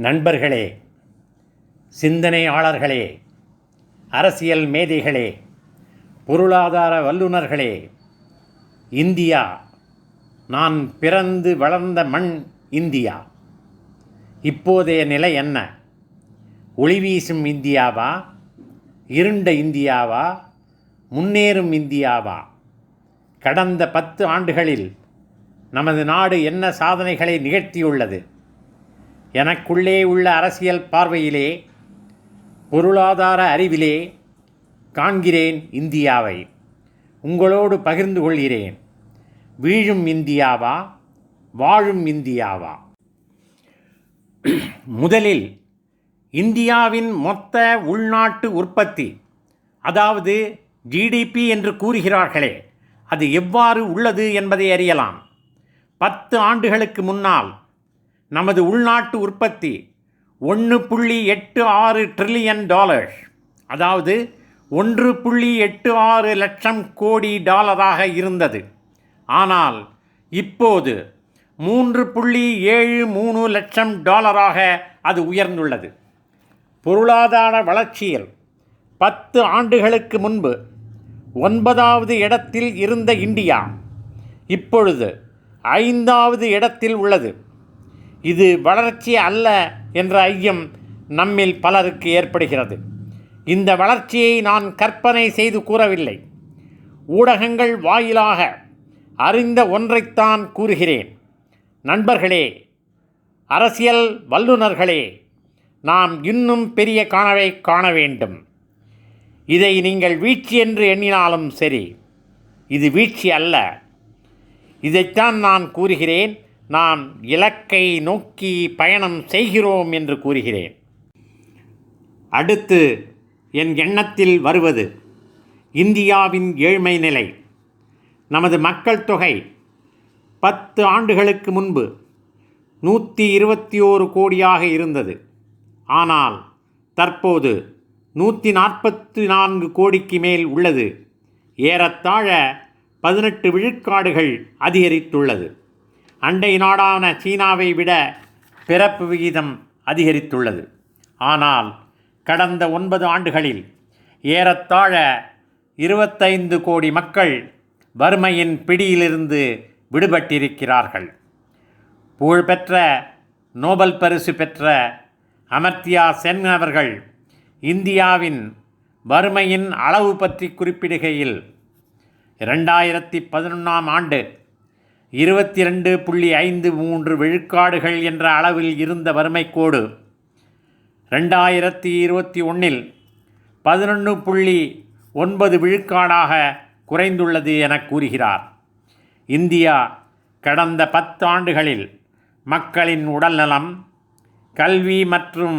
நண்பர்களே சிந்தனையாளர்களே அரசியல் மேதைகளே பொருளாதார வல்லுநர்களே இந்தியா நான் பிறந்து வளர்ந்த மண் இந்தியா. இப்போதைய நிலை என்ன? ஒளி வீசும் இந்தியாவா? இருண்ட இந்தியாவா? முன்னேறும் இந்தியாவா? கடந்த பத்து ஆண்டுகளில் நமது நாடு என்ன சாதனைகளை நிகழ்த்தியுள்ளது? எனக்குள்ளே உள்ள அரசியல் பார்வையிலே பொருளாதார அறிவிலே காண்கிறேன் இந்தியாவை. உங்களோடு பகிர்ந்து கொள்கிறேன். வீழும் இந்தியாவா வாழும் இந்தியாவா? முதலில் இந்தியாவின் மொத்த உள்நாட்டு உற்பத்தி அதாவது ஜிடிபி என்று கூறுகிறார்களே அது எவ்வாறு உள்ளது என்பதை அறியலாம். பத்து ஆண்டுகளுக்கு முன்னால் நமது உள்நாட்டு உற்பத்தி ஒன்று புள்ளி எட்டு ஆறு ட்ரில்லியன் டாலர்ஸ் அதாவது ஒன்று புள்ளி எட்டு ஆறு லட்சம் கோடி டாலராக இருந்தது. ஆனால் இப்போது மூன்று புள்ளி ஏழு மூணு லட்சம் டாலராக அது உயர்ந்துள்ளது. பொருளாதார வளர்ச்சியில் பத்து ஆண்டுகளுக்கு முன்பு ஒன்பதாவது இடத்தில் இருந்த இந்தியா இப்பொழுது ஐந்தாவது இடத்தில் உள்ளது. இது வளர்ச்சி அல்ல என்ற ஐயம் நம்மில் பலருக்கு ஏற்படுகிறது. இந்த வளர்ச்சியை நான் கற்பனை செய்து கூறவில்லை. ஊடகங்கள் வாயிலாக அறிந்த ஒன்றைத்தான் கூறுகிறேன். நண்பர்களே அரசியல் வல்லுநர்களே நாம் இன்னும் பெரிய கனவை காண வேண்டும். இதை நீங்கள் வீழ்ச்சி என்று எண்ணினாலும் சரி இது வீழ்ச்சி அல்ல. இதைத்தான் நான் கூறுகிறேன். நாம் இலக்கை நோக்கி பயணம் செய்கிறோம் என்று கூறுகிறேன். அடுத்து என் எண்ணத்தில் வருவது இந்தியாவின் ஏழ்மை நிலை. நமது மக்கள் தொகை பத்து ஆண்டுகளுக்கு முன்பு நூற்றி இருபத்தி ஓரு கோடியாக இருந்தது. ஆனால் தற்போது நூற்றி நாற்பத்தி நான்கு கோடிக்கு மேல் உள்ளது. ஏறத்தாழ பதினெட்டு விழுக்காடுகள் அதிகரித்துள்ளது. அண்டை நாடான சீனாவை விட பிறப்பு விகிதம் அதிகரித்துள்ளது. ஆனால் கடந்த ஒன்பது ஆண்டுகளில் ஏறத்தாழ இருபத்தைந்து கோடி மக்கள் வறுமையின் பிடியிலிருந்து விடுபட்டிருக்கிறார்கள். புகழ்பெற்ற நோபல் பரிசு பெற்ற அமர்த்தியா சென் அவர்கள் இந்தியாவின் வறுமையின் அளவு பற்றி குறிப்பிடுகையில் இரண்டாயிரத்தி பதினொன்றாம் ஆண்டு இருபத்தி ரெண்டு புள்ளி ஐந்து மூன்று விழுக்காடுகள் என்ற அளவில் இருந்த வறுமைக்கோடு ரெண்டாயிரத்தி இருபத்தி ஒன்றில் பதினொன்று புள்ளி ஒன்பது விழுக்காடாக குறைந்துள்ளது என கூறுகிறார். இந்தியா கடந்த பத்தாண்டுகளில் மக்களின் உடல்நலம் கல்வி மற்றும்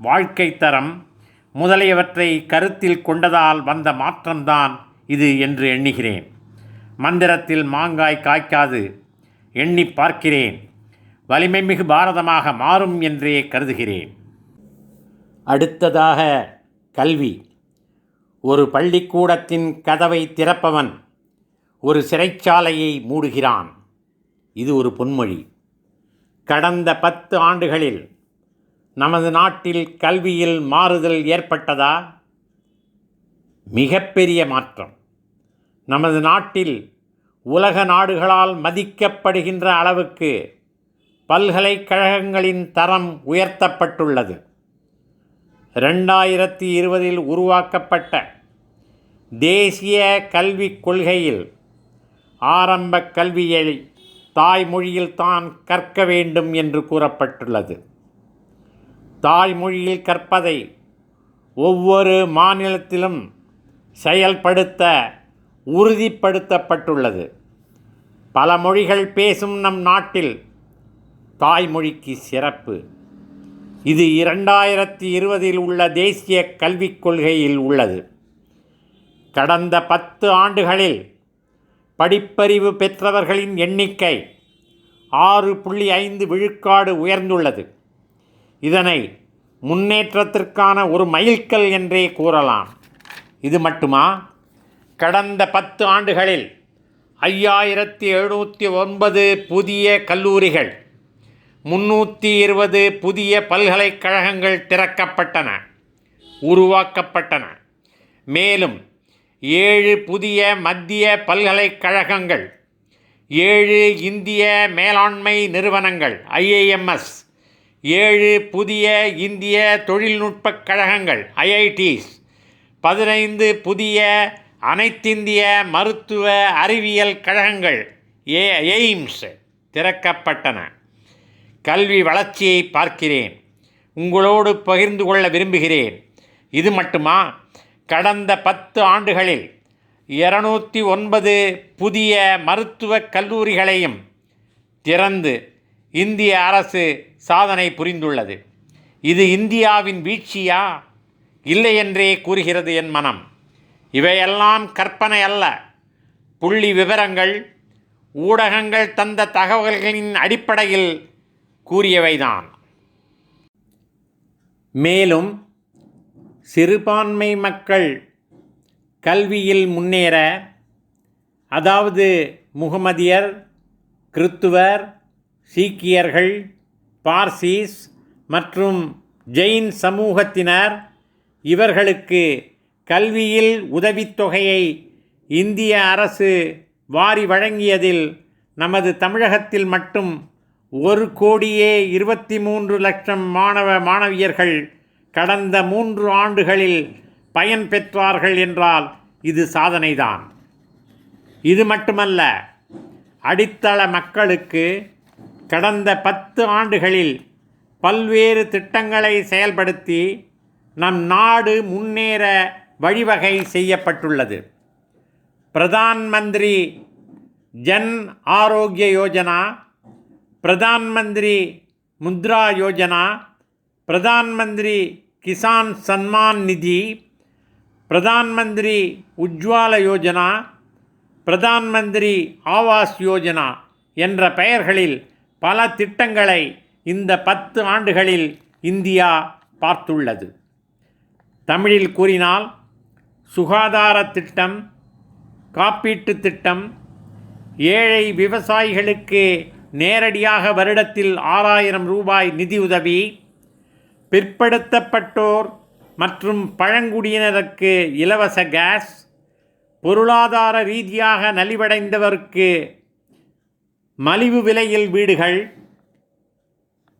வாழ்க்கை தரம் முதலியவற்றை கருத்தில் கொண்டதால் வந்த மாற்றம்தான் இது என்று எண்ணுகிறேன். மந்திரத்தில் மாங்காய் காய்க்காது எண்ணி பார்க்கிறேன். வலிமை மிகு பாரதமாக மாறும் என்றே கருதுகிறேன். அடுத்ததாக கல்வி. ஒரு பள்ளிக்கூடத்தின் கதவை திறப்பவன் ஒரு சிறைச்சாலையை மூடுகிறான். இது ஒரு பொன்மொழி. கடந்த பத்து ஆண்டுகளில் நமது நாட்டில் கல்வியில் மாறுதல் ஏற்பட்டதா? மிகப்பெரிய மாற்றம். நமது நாட்டில் உலக நாடுகளால் மதிக்கப்படுகின்ற அளவுக்கு பல்கலைக்கழகங்களின் தரம் உயர்த்தப்பட்டுள்ளது. ரெண்டாயிரத்தி இருபதில் உருவாக்கப்பட்ட தேசிய கல்விக் கொள்கையில் ஆரம்ப கல்வியை தாய்மொழியில் தான் கற்க வேண்டும் என்று கூறப்பட்டுள்ளது. தாய்மொழியில் கற்பதை ஒவ்வொரு மாநிலத்திலும் செயல்படுத்த உறுதிப்படுத்தப்பட்டுள்ளது. பல மொழிகள் பேசும் நம் நாட்டில் தாய்மொழிக்கு சிறப்பு. இது இரண்டாயிரத்தி இருபதில் உள்ள தேசிய கல்விக் கொள்கையில் உள்ளது. கடந்த பத்து ஆண்டுகளில் படிப்பறிவு பெற்றவர்களின் எண்ணிக்கை ஆறு புள்ளி ஐந்து விழுக்காடு உயர்ந்துள்ளது. இதனை முன்னேற்றத்திற்கான ஒரு மைல்கல் என்றே கூறலாம். இது மட்டுமா? கடந்த பத்து ஆண்டுகளில் ஐயாயிரத்தி எழுநூற்றி ஒன்பது புதிய கல்லூரிகள் முன்னூற்றி இருபது புதிய பல்கலைக்கழகங்கள் திறக்கப்பட்டன உருவாக்கப்பட்டன. மேலும் ஏழு புதிய மத்திய பல்கலைக்கழகங்கள் ஏழு இந்திய மேலாண்மை நிறுவனங்கள் ஐஏஎம்எஸ் ஏழு புதிய இந்திய தொழில்நுட்பக் கழகங்கள் ஐஐடிஸ் பதினைந்து புதிய அனைத்திந்திய மருத்துவ அறிவியல் கழகங்கள் ஏ எய்ம்ஸ் திறக்கப்பட்டன. கல்வி வளர்ச்சியை பார்க்கிறேன். உங்களோடு பகிர்ந்து கொள்ள விரும்புகிறேன். இது மட்டுமா? கடந்த பத்து ஆண்டுகளில் இருநூற்றி ஒன்பது புதிய மருத்துவ கல்லூரிகளையும் திறந்து இந்திய அரசு சாதனை புரிந்துள்ளது. இது இந்தியாவின் வீழ்ச்சியா? இல்லை என்றே கூறுகிறது என் மனம். இவையெல்லாம் கற்பனை அல்ல. புள்ளி விவரங்கள் ஊடகங்கள் தந்த தகவல்களின் அடிப்படையில் கூறியவைதான். மேலும் சிறுபான்மை மக்கள் கல்வியில் முன்னேற அதாவது முகமதியர் கிறித்துவர் சீக்கியர்கள் பார்சீஸ் மற்றும் ஜெயின் சமூகத்தினர் இவர்களுக்கு கல்வியில் உதவித்தொகையை இந்திய அரசு வாரி வழங்கியதில் நமது தமிழகத்தில் மட்டும் ஒரு கோடியே இருபத்தி மூன்று லட்சம் மாணவ மாணவியர்கள் கடந்த மூன்று ஆண்டுகளில் பயன் பெற்றார்கள் என்றால் இது சாதனைதான். இது மட்டுமல்ல அடித்தள மக்களுக்கு கடந்த பத்து ஆண்டுகளில் பல்வேறு திட்டங்களை செயல்படுத்தி நம் நாடு முன்னேற வழிவகை செய்யப்பட்டுள்ளது. பிரதான் மந்திரி ஜன் ஆரோக்கிய யோஜனா பிரதான் மந்திரி முத்ரா யோஜனா பிரதான் மந்திரி கிசான் சன்மான் நிதி பிரதான் மந்திரி உஜ்வால யோஜனா பிரதான் மந்திரி ஆவாஸ் யோஜனா என்ற பெயர்களில் பல திட்டங்களை இந்த பத்து ஆண்டுகளில் இந்தியா பார்த்துள்ளது. தமிழில் கூறினால் சுகாதார திட்டம் காப்பீட்டு திட்டம் ஏழை விவசாயிகளுக்கு நேரடியாக வருடத்தில் ஆறாயிரம் ரூபாய் நிதியுதவி பிற்படுத்தப்பட்டோர் மற்றும் பழங்குடியினருக்கு இலவச கேஸ் பொருளாதார ரீதியாக நலிவடைந்தவருக்கு மலிவு விலையில் வீடுகள்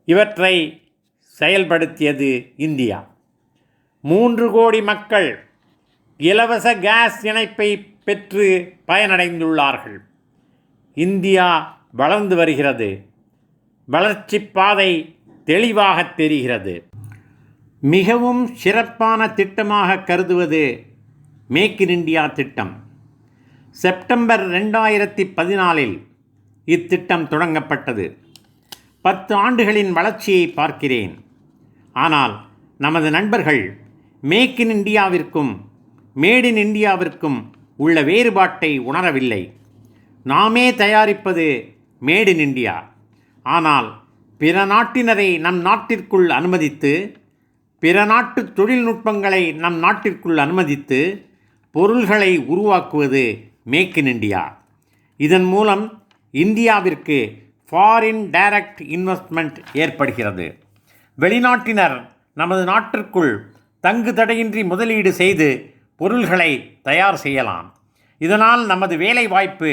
இவற்றை செயல்படுத்தியது இந்தியா. மூன்று கோடி மக்கள் இலவச கேஸ் இணைப்பை பெற்று பயனடைந்துள்ளார்கள். இந்தியா வளர்ந்து வருகிறது. வளர்ச்சி பாதை தெளிவாக தெரிகிறது. மிகவும் சிறப்பான திட்டமாக கருதுவது மேக் இன் இந்தியா திட்டம். செப்டம்பர் ரெண்டாயிரத்தி பதினாலில் இத்திட்டம் தொடங்கப்பட்டது. பத்து ஆண்டுகளின் வளர்ச்சியை பார்க்கிறேன். ஆனால் நமது நண்பர்கள் மேக் இன் இந்தியாவிற்கும் மேட் இன் இந்தியாவிற்கும் உள்ள வேறுபாட்டை உணரவில்லை. நாமே தயாரிப்பது மேட் இன் இந்தியா. ஆனால் பிற நாட்டினரை நம் நாட்டிற்குள் அனுமதித்து பிற நாட்டு தொழில்நுட்பங்களை நம் நாட்டிற்குள் அனுமதித்து பொருள்களை உருவாக்குவது மேக் இன் இண்டியா இதன் மூலம் இந்தியாவிற்கு ஃபாரின் டைரக்ட் இன்வெஸ்ட்மெண்ட் ஏற்படுகிறது. வெளிநாட்டினர் நமது நாட்டிற்குள் தங்கு தடையின்றி முதலீடு செய்து பொருள்களை தயார் செய்யலாம். இதனால் நமது வேலைவாய்ப்பு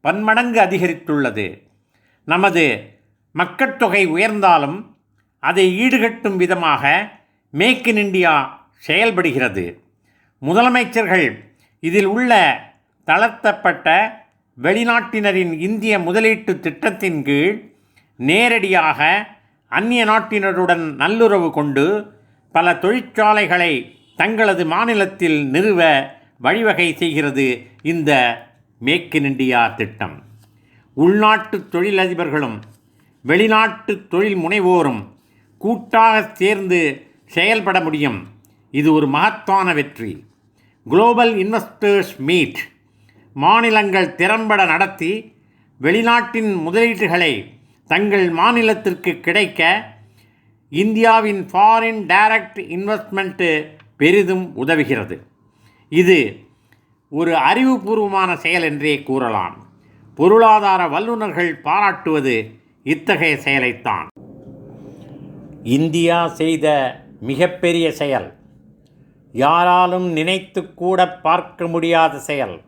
பன்மடங்கு அதிகரித்துள்ளது. நமது மக்கட்தொகை உயர்ந்தாலும் அதை ஈடுகட்டும் விதமாக மேக் இன் இந்தியா செயல்படுகிறது. முதலமைச்சர்கள் இதில் உள்ள தளர்த்தப்பட்ட வெளிநாட்டினரின் இந்திய முதலீட்டு திட்டத்தின் கீழ் நேரடியாக அந்நிய நாட்டினருடன் நல்லுறவு கொண்டு பல தொழிற்சாலைகளை தங்களது மாநிலத்தில் நிறுவ வழிவகை செய்கிறது இந்த மேக் இன் இண்டியா திட்டம். உள்நாட்டு தொழிலதிபர்களும் வெளிநாட்டு தொழில் முனைவோரும் கூட்டாக சேர்ந்து செயல்பட முடியும். இது ஒரு மகத்தான வெற்றி. Global investors meet. மாநிலங்கள் திறம்பட நடத்தி வெளிநாட்டின் முதலீடுகளை தங்கள் மாநிலத்திற்கு கிடைக்க இந்தியாவின் ஃபாரின் டைரக்ட் இன்வெஸ்ட்மெண்ட்டு பெரிதும் உதவுகிறது. இது ஒரு அறிவுபூர்வமான செயல் என்றே கூறலாம். பொருளாதார வல்லுநர்கள் பாராட்டுவது இத்தகைய செயலைத்தான். இந்தியா செய்த மிகப்பெரிய செயல். யாராலும் நினைத்து கூட பார்க்க முடியாத செயல்.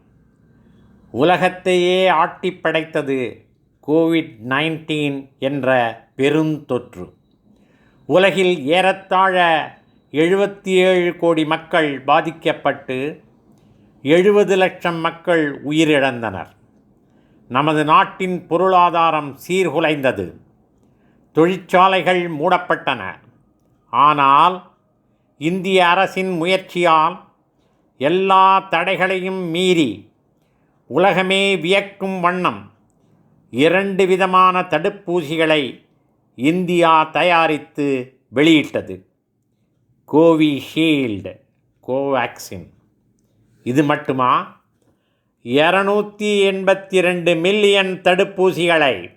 உலகத்தையே ஆட்டி படைத்தது கோவிட் நைன்டீன் என்ற பெருந்தொற்று. உலகில் ஏறத்தாழ எழுபத்தி ஏழு கோடி மக்கள் பாதிக்கப்பட்டு எழுபது லட்சம் மக்கள் உயிரிழந்தனர். நமது நாட்டின் பொருளாதாரம் சீர்குலைந்தது. தொழிற்சாலைகள் மூடப்பட்டன. ஆனால் இந்திய அரசின் முயற்சியால் எல்லா தடைகளையும் மீறி உலகமே வியக்கும் வண்ணம் இரண்டு விதமான தடுப்பூசிகளை இந்தியா தயாரித்து வெளியிட்டது. Covishield Covaxin. இது மட்டுமா? இரநூத்தி எண்பத்தி ரெண்டு மில்லியன் தடுப்பூசிகளை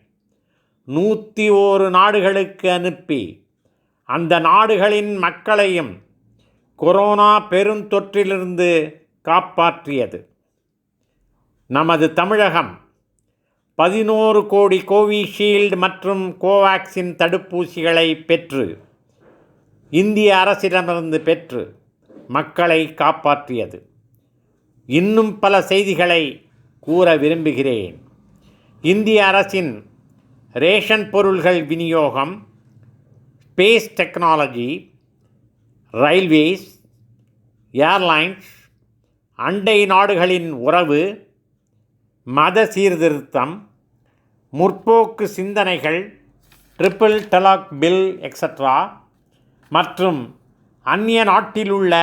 நூற்றி ஓரு நாடுகளுக்கு அனுப்பி அந்த நாடுகளின் மக்களையும் கொரோனா பெருந்தொற்றிலிருந்து காப்பாற்றியது. நமது தமிழகம் பதினோரு கோடி கோவிஷீல்டு மற்றும் கோவேக்சின் தடுப்பூசிகளை பெற்று இந்திய அரசிடமிருந்து பெற்று மக்களை காப்பாற்றியது. இன்னும் பல செய்திகளை கூற விரும்புகிறேன். இந்திய அரசின் ரேஷன் பொருள்கள் விநியோகம் ஸ்பேஸ் டெக்னாலஜி ரயில்வேஸ் ஏர்லைன்ஸ் அண்டை நாடுகளின் உறவு மத சீர்திருத்தம் முற்போக்கு சிந்தனைகள் ட்ரிபிள் டலாக் பில் எக்ஸட்ரா மற்றும் அந்நிய நாட்டிலுள்ள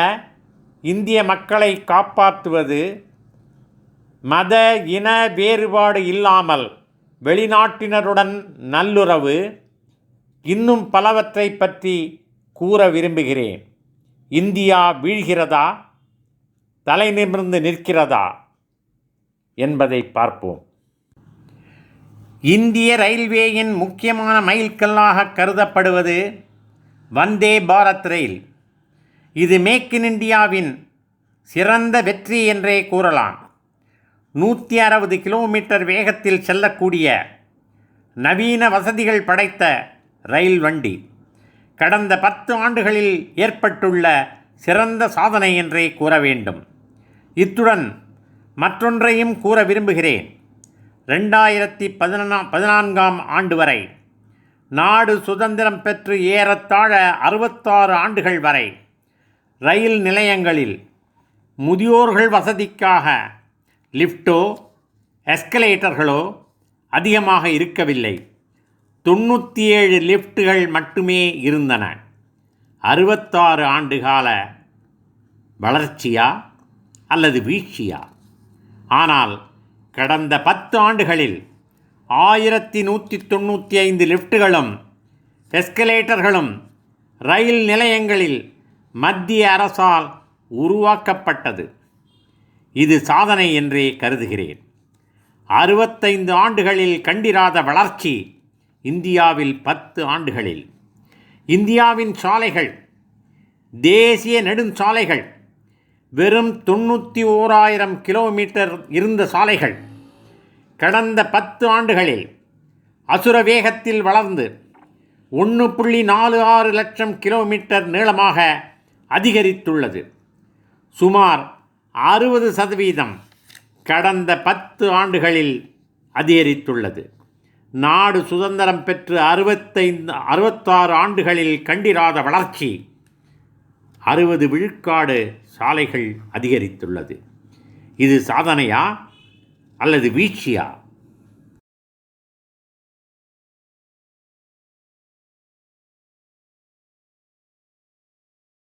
இந்திய மக்களை காப்பாற்றுவது மத இன வேறுபாடு இல்லாமல் வெளிநாட்டினருடன் நல்லுறவு இன்னும் பலவற்றை பற்றி கூற விரும்புகிறேன். இந்தியா வீழ்கிறதா? தலை நிமிர்ந்து நிற்கிறதா? என்பதை பார்ப்போம். இந்திய ரயில்வேயின் முக்கியமான மைல்கல்லாக கருதப்படுவது வந்தே பாரத் ரயில். இது மேக் இன் இந்தியாவின் சிறந்த வெற்றி என்றே கூறலாம். நூற்றி அறுபது கிலோமீட்டர் வேகத்தில் செல்லக்கூடிய நவீன வசதிகள் படைத்த ரயில் வண்டி கடந்த பத்து ஆண்டுகளில் ஏற்பட்டுள்ள சிறந்த சாதனை என்றே கூற வேண்டும். இத்துடன் மற்றொன்றையும் கூற விரும்புகிறேன். ரெண்டாயிரத்தி பதினா பதினான்காம் ஆண்டு வரை நாடு சுதந்திரம் பெற்று ஏறத்தாழ அறுபத்தாறு ஆண்டுகள் வரை ரயில் நிலையங்களில் முதியோர்கள் வசதிக்காக லிஃப்டோ எஸ்கலேட்டர்களோ அதிகமாக இருக்கவில்லை. தொண்ணூற்றி ஏழு லிஃப்ட்டுகள் மட்டுமே இருந்தன. அறுபத்தாறு ஆண்டு கால வளர்ச்சியா அல்லது வீழ்ச்சியா? ஆனால் கடந்த பத்து ஆண்டுகளில் ஆயிரத்தி நூற்றி தொண்ணூற்றி ஐந்து லிஃப்ட்டுகளும் எஸ்கலேட்டர்களும் ரயில் நிலையங்களில் மத்திய அரசால் உருவாக்கப்பட்டது. இது சாதனை என்றே கருதுகிறேன். அறுபத்தைந்து ஆண்டுகளில் கண்டிராத வளர்ச்சி இந்தியாவில் பத்து ஆண்டுகளில். இந்தியாவின் சாலைகள் தேசிய நெடுஞ்சாலைகள் வெறும் தொண்ணூற்றி ஓராயிரம் கிலோமீட்டர் இருந்த சாலைகள் கடந்த பத்து ஆண்டுகளில் அசுர வேகத்தில் வளர்ந்து ஒன்று புள்ளி நாலு ஆறு லட்சம் கிலோமீட்டர் நீளமாக அதிகரித்துள்ளது. சுமார் அறுபது சதவீதம் கடந்த பத்து ஆண்டுகளில் அதிகரித்துள்ளது. நாடு சுதந்திரம் பெற்று அறுபத்தைந்து அறுபத்தாறு ஆண்டுகளில் கண்டிராத வளர்ச்சி அறுபது விழுக்காடு சாலைகள் அதிகரித்துள்ளது. இது சாதனையா? அல்லது வீழ்ச்சியா?